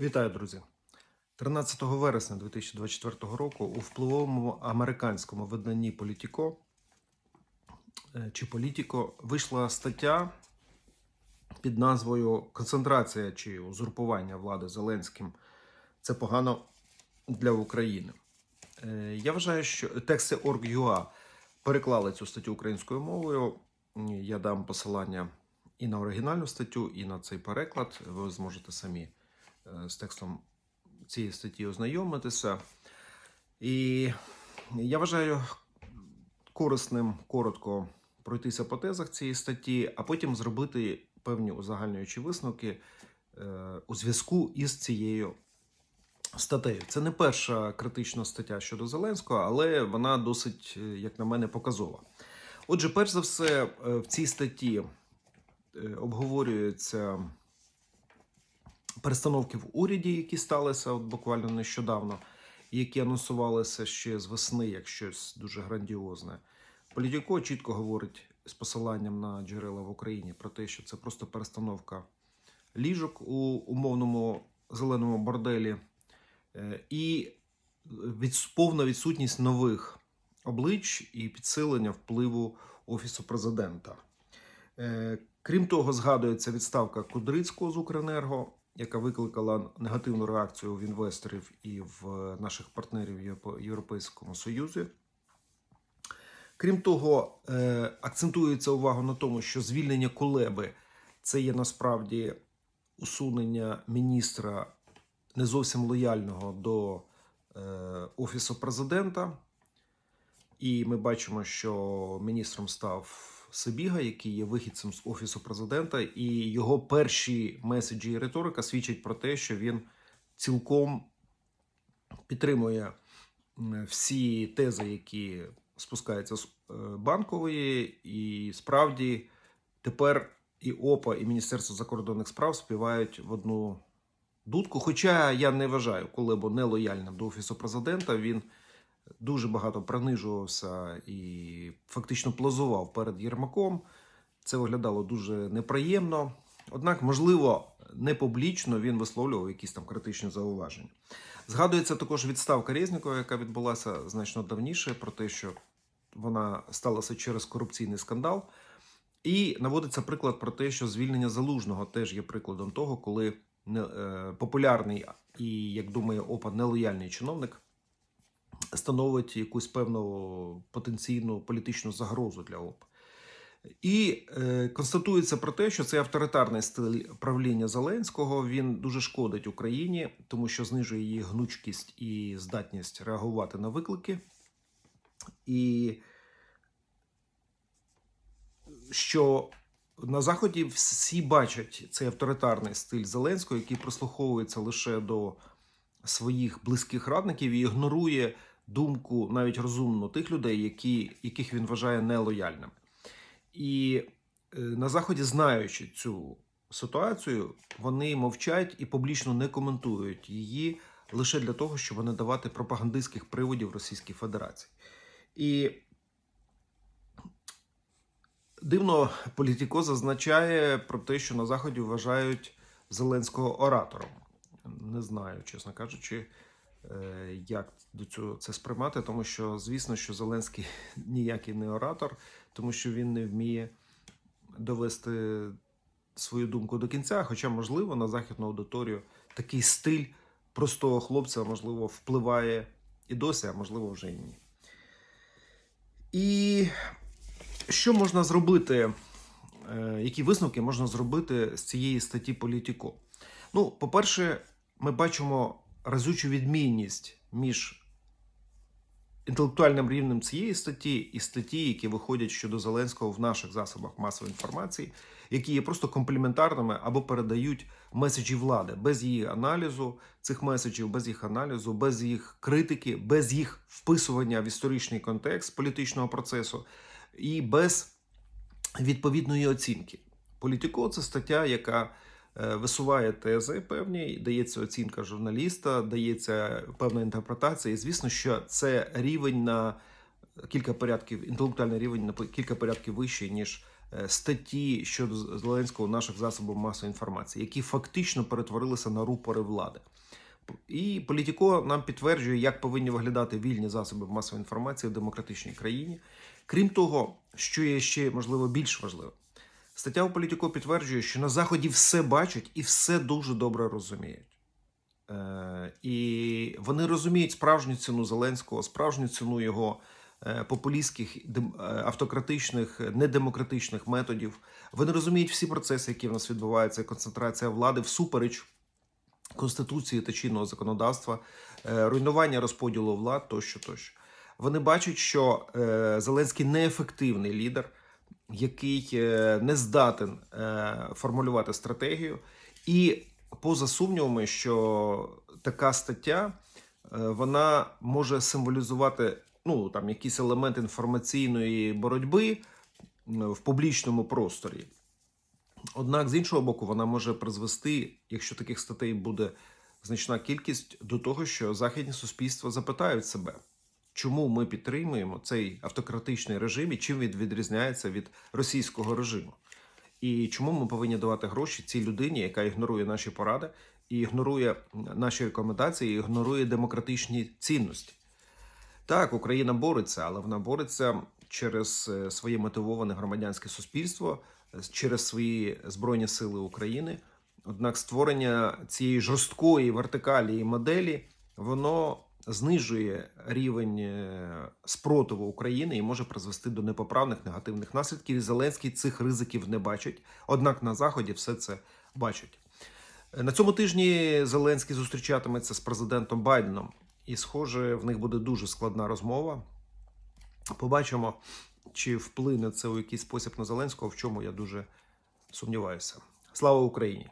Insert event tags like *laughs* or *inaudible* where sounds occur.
Вітаю, друзі! 13 вересня 2024 року у впливовому американському виданні Політіко е, чи Політіко вийшла стаття під назвою Концентрація чи узурпування влади Зеленським це погано для України. Е, Я вважаю, що тексти Org.ua переклали цю статтю українською мовою. Я дам посилання і на оригінальну статтю, і на цей переклад. Ви зможете самі з текстом цієї статті ознайомитися. І я вважаю корисним коротко пройтися по тезах цієї статті, а потім зробити певні узагальнюючі висновки е, у зв'язку із цією статтею. Це не перша критична стаття щодо Зеленського, але вона досить, е, як на мене, показова. Отже, перш за все, е, в цій статті е, обговорюються перестановки в уряді, які сталися от буквально нещодавно, які анонсувалися ще з весни як щось дуже грандіозне. Політіко чітко говорить з посиланням на джерела в Україні про те, що це просто перестановка ліжок у умовному зеленому борделі, е, і від, повна відсутність нових облич і підсилення впливу Офісу президента. Е, Крім того, згадується відставка Кудрицького з Укренерго, яка викликала негативну реакцію в інвесторів і в наших партнерів в Європейському Союзі. Крім того, е, акцентується увага на тому, що звільнення Кулеби це є насправді усунення міністра не зовсім лояльного до е, Офісу президента. І ми бачимо, що міністром став Сибіга, який є вихідцем з офісу президента, і його перші меседжі і риторика свідчать про те, що він цілком підтримує всі тези, які спускаються з е, банкової, і справді тепер і ОПА, і Міністерство закордонних справ співають в одну дудку. Хоча я не вважаю Кулебу нелояльним до офісу президента. Він дуже багато принижувався і фактично плазував перед Єрмаком. Це виглядало дуже неприємно. Однак, можливо, не публічно він висловлював якісь там критичні зауваження. Згадується також відставка Резнікова, яка відбулася значно давніше, про те, що вона сталася через корупційний скандал. І наводиться приклад про те, що звільнення залужного теж є прикладом того, коли е, популярний і, як думає ОПА, нелояльний чиновник становить якусь певну потенційну політичну загрозу для ОП. І е, констатується про те, що цей авторитарний стиль правління Зеленського він дуже шкодить Україні, тому що знижує її гнучкість і здатність реагувати на виклики. І що на Заході всі бачать цей авторитарний стиль Зеленського, який прислуховується лише до своїх близьких радників і ігнорує думку навіть розумну тих людей, які, яких він вважає нелояльними. І е, на Заході, знаючи цю ситуацію, вони мовчать і публічно не коментують її лише для того, щоб не давати пропагандистських приводів Російській Федерації. І дивно, політико зазначає про те, що на Заході вважають Зеленського оратором. Не знаю, чесно кажучи, е, як до цього це сприймати, тому що, звісно, що Зеленський *laughs* ніякий не оратор, тому що він не вміє довести свою думку до кінця. Хоча, можливо, на західну аудиторію такий стиль простого хлопця, можливо, впливає і досі, а можливо, вже і ні. І що можна зробити? е, Які висновки можна зробити з цієї статті Політіко? Ну, по-перше, ми бачимо разючу відмінність між інтелектуальним рівнем цієї статті і статті, які виходять щодо Зеленського в наших засобах масової інформації, які є просто комплементарними або передають меседжі влади без її аналізу цих меседжів, без їх аналізу, без їх критики, без їх вписування в історичний контекст політичного процесу і без відповідної оцінки. Політико це стаття, яка висуває тези певні, дається оцінка журналіста, дається певна інтерпретація. І звісно, що це рівень на кілька порядків, інтелектуальний рівень на кілька порядків вищий, ніж е, статті щодо Зеленського наших засобах масової інформації, які фактично перетворилися на рупори влади. І Політіко нам підтверджує, як повинні виглядати вільні засоби масової інформації в демократичній країні. Крім того, що є ще можливо більш важливо, стаття у Політіко підтверджує, що на заході все бачать і все дуже добре розуміють. Е, і вони розуміють справжню ціну Зеленського, справжню ціну його е, популістських, е, автократичних, недемократичних методів. Вони розуміють всі процеси, які в нас відбуваються, концентрація влади всупереч конституції та чинного законодавства, е, руйнування розподілу влад тощо, тощо. Вони бачать, що Зеленський неефективний лідер, який е, не здатен е, формулювати стратегію, і поза сумнівами, що така стаття е, вона може символізувати ну, там, якийсь елемент інформаційної боротьби в публічному просторі. Однак, з іншого боку, вона може призвести, якщо таких статей буде значна кількість, до того, що західні суспільства запитають себе, чому ми підтримуємо цей автократичний режим і чим він відрізняється від російського режиму. І чому ми повинні давати гроші цій людині, яка ігнорує наші поради, і ігнорує наші рекомендації, і ігнорує демократичні цінності. Так, Україна бореться, але вона бореться через е, своє мотивоване громадянське суспільство, е, через свої збройні сили України. Однак створення цієї жорсткої вертикалі і моделі воно знижує рівень е, спротиву України і може призвести до непоправних негативних наслідків. І Зеленський цих ризиків не бачить. Однак на заході все це бачать. Е, На цьому тижні Зеленський зустрічатиметься з президентом Байденом, і, схоже, в них буде дуже складна розмова. Побачимо, чи вплине це у якийсь спосіб на Зеленського, в чому я дуже сумніваюся. Слава Україні!